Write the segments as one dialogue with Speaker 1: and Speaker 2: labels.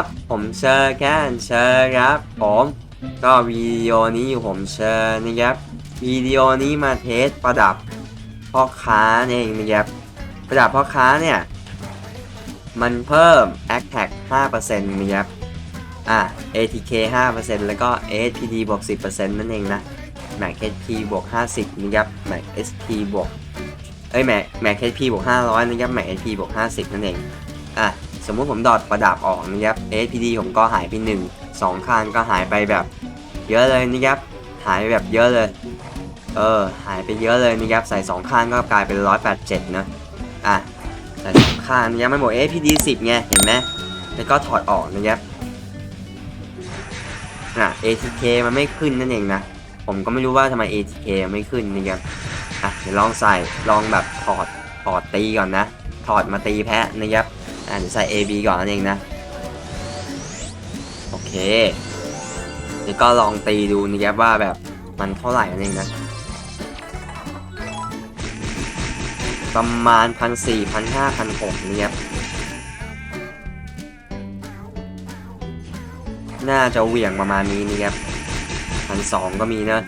Speaker 1: ับผมเชอร์แคนเชอร์ครับ ผม ก็วิดีโอนี้อยู่ผมเชอร์นะครับวิดีโอนี้มาเทสประดับพ่อค้าเองนะครับประดับพ่อค้าเนี่ย มันเพิ่ม a t t a c 5%นะครับอะ ATK 5%แล้วก็ ASPD บวก 10%นั่นเองนะ Max HP บวก 50นะครับ Max SP บวกเอ้ย Max Max HP บวก 500นะครับ Max HP บวก 50 นั่นเองอะ สมมุติผมดอดประดับออกนะครับ APD ผมก็หายไป1 2ข้างก็หายไปแบบ เยอะเลยนะครับ หายไปแบบเยอะเลย เออ หายไปเยอะเลยนะครับ ใส่2ข้างก็กลายเป็น 187นะอะ ใส่สองข้างนะครับมันบอก APD 10ไง เห็นไหมแล้วก็ถอดออกนะครับอะ ATK มันไม่ขึ้นนั่นเองนะ ผมก็ไม่รู้ว่าทำไม ATK ไม่ขึ้นนะครับอะเดี๋ยวลองใส่ลองแบบถอดถอดตีก่อนนะ ถอดมาตีแพะนะครับ อ่าเดี๋ยวใส่ AB ก่อนนั่นเองนะ โอเคเดี๋ยวก็ลองตีดูนะครับว่าแบบมันเท่าไหร่นั่นเองนะ ประมาณพันสี่พันห้าพันหกนะครับน่าจะเหวี่ยงประมาณนี้นะครับพันสองก็มีนะ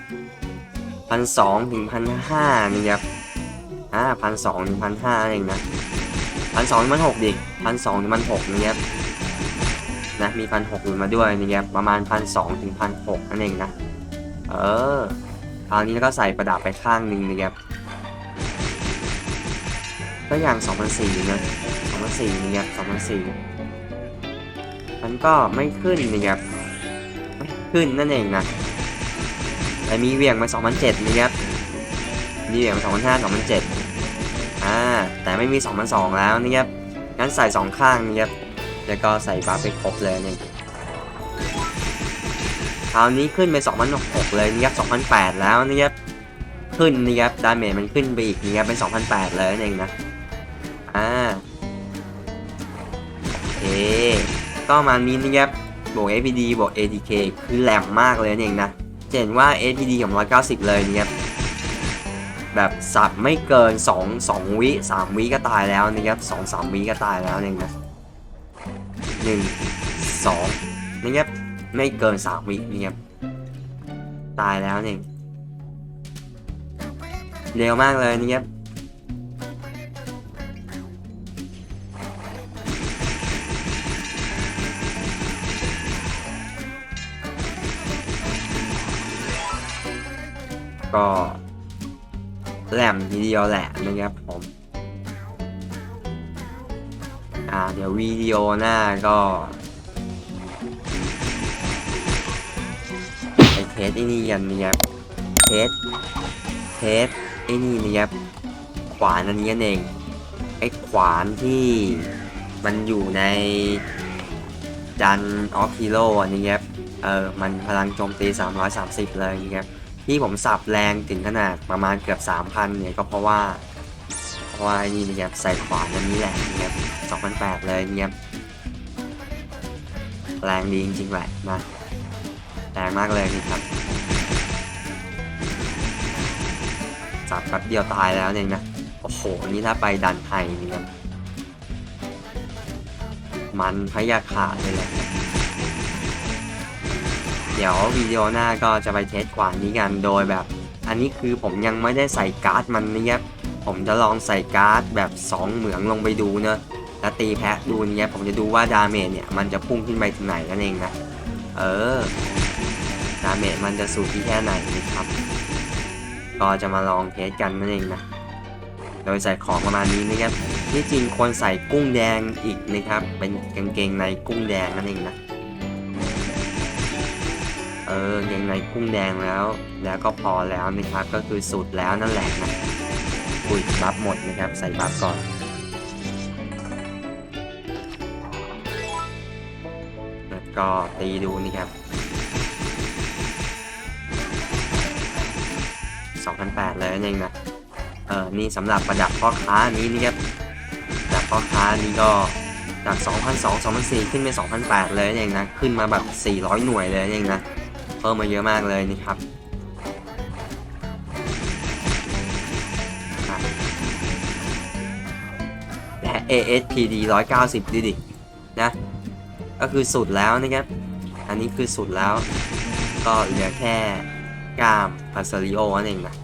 Speaker 1: พันสองถึงพันห้านี่ครับอ่าพันสองถึงพันห้าเองนะ พันสองถึงพันหกดิพันสองถึงพันหกนะครับนะมีพันหกอยู่มาด้วยนะครับประมาณพันสองถึงพันหกนั่นเองนะ เออคราวนี้แล้วก็ใส่ประดับไปข้างหนึ่งนะครับก็อย่าง2 0 0นสี่นะ2,004นสี่นะครับ2,004มันก็ไม่ขึ้นนะครับไม่ขึ้นนั่นเองนะแต่มีเวียงมา2,007นเจ็ดนะครับมีเวียงมา2,005 2,007อ่า แต่ไม่มี2002แล้วนะครับงั้นใส่ 2 ข้างนะครับแล้วก็ใส่บัฟไปครบเลยนี่คราวนี้ขึ้นไป2006เลยนะครับ2008 แล้วนะครับขึ้นนะครับดาเมจมันขึ้นไปอีกนะครับเป็น2008เลยนั่นเองนะอ่าโอเคก็มานี้นะครับบวก APD บวก ATK คือแหลมมากเลยนั่นเองนะจะเห็นว่า APD ของ190 เลยนะครับ แบบสับไม่เกิน 2 2 วิ 3 วิก็ตายแล้วนะครับ2 3 วิก็ตายแล้วเองนะ1 2นะครับไม่เกิน 3 วินะครับตายแล้วเองเร็วมากเลยนะครับก็ แหลมทีเดียวแหละนะครับผม อ่าเดี๋ยววิดีโอหน้าก็ไปเทสไอ้นี่กันนะครับเทสเทสไอ้นี่นะครับขวานอันนี้นเองไอ้ขวานที่มันอยู่ในดันออฟฮีโร่อันนี้ครับเออมันพลังโจมตี 330 เลยนะครับ ที่ผมสับแรงถึงขนาดประมาณเกือบ3,000เนี่ยก็เพราะว่าเพราะว่านี่นะครับใส่ขวานอันนี้แหละนะครับ2008เลยนะครับแรงดีจริงๆแหละนะแรงมากเลยนี่ครับสับแป๊บเดียวตายแล้วเนี่ยนะโอ้โหนี่ถ้าไปดันไทยนี่ครับมันพยาขาดเลยแหละ เดี๋ยววิดีโอหน้าก็จะไปเทสขวานี้กันโดยแบบ อันนี้คือผมยังไม่ได้ใส่การ์ดมันนะครับผมจะลองใส่การ์ดแบบ 2 เหมืองลงไปดูเนอะแล้วตีแพะดูเนี่ยผมจะดูว่าดาเมจเนี่ยมันจะพุ่งขึ้นไปถึงไหนนั่นเองนะเออดาเมจมันจะสูงที่แค่ไหนนะครับ ก็จะมาลองเทสกันนั่นเองนะโดยใส่ของประมาณนี้นะครับที่จริงควรใส่กุ้งแดงอีกนะครับ เป็นกางเกงในกุ้งแดงนั่นเองนะ เออยังไงกุ้งแดงแล้ว แล้วก็พอแล้วนะครับก็คือสุดแล้วนั่นแหละนะอุ้ยบัฟหมดนะครับใส่บัฟก่อนแล้วก็ตีดูนี่ครับ2008เลยนั่นเองนะเออนี่สำหรับประดับพ่อค้านี้นี่ครับประดับพ่อค้านี้ก็จาก2002 2004ขึ้นไป2008เลยนั่นเองนะขึ้นมาแบบ400 หน่วยเลยนั่นเองนะ เพิ่มมาเยอะมากเลยนี่ครับและ ASPD 190ดูดินะ ก็คือสุดแล้วนะครับ อันนี้คือสุดแล้ว ก็เหลือแค่กามพาสริโอนั่นเองนะ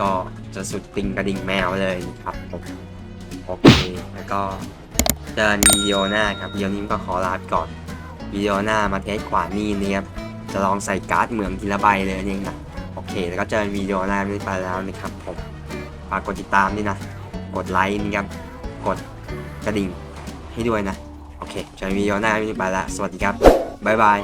Speaker 1: ก็จะสุดติงกระดิ่งแมวเลยครับผมโอเค แล้วก็เจอกันวิดีโอหน้าครับวิดีโอนี้ก็ขอลาไปก่อน วิดีโอหน้ามาเทสขวานี่นะครับจะลองใส่การ์ดเหมืองทีละใบเลยนี่นะโอเค แล้วก็เจอนวิดีโอหน้าไม่ไปแล้วนะครับผมฝากกดติดตามด้วยนะ กดไลค์นะครับ กดกระดิ่งให้ด้วยนะ โอเค เจอนวิดีโอหน้าไม่ไปแล้ว สวัสดีครับ บ๊ายบาย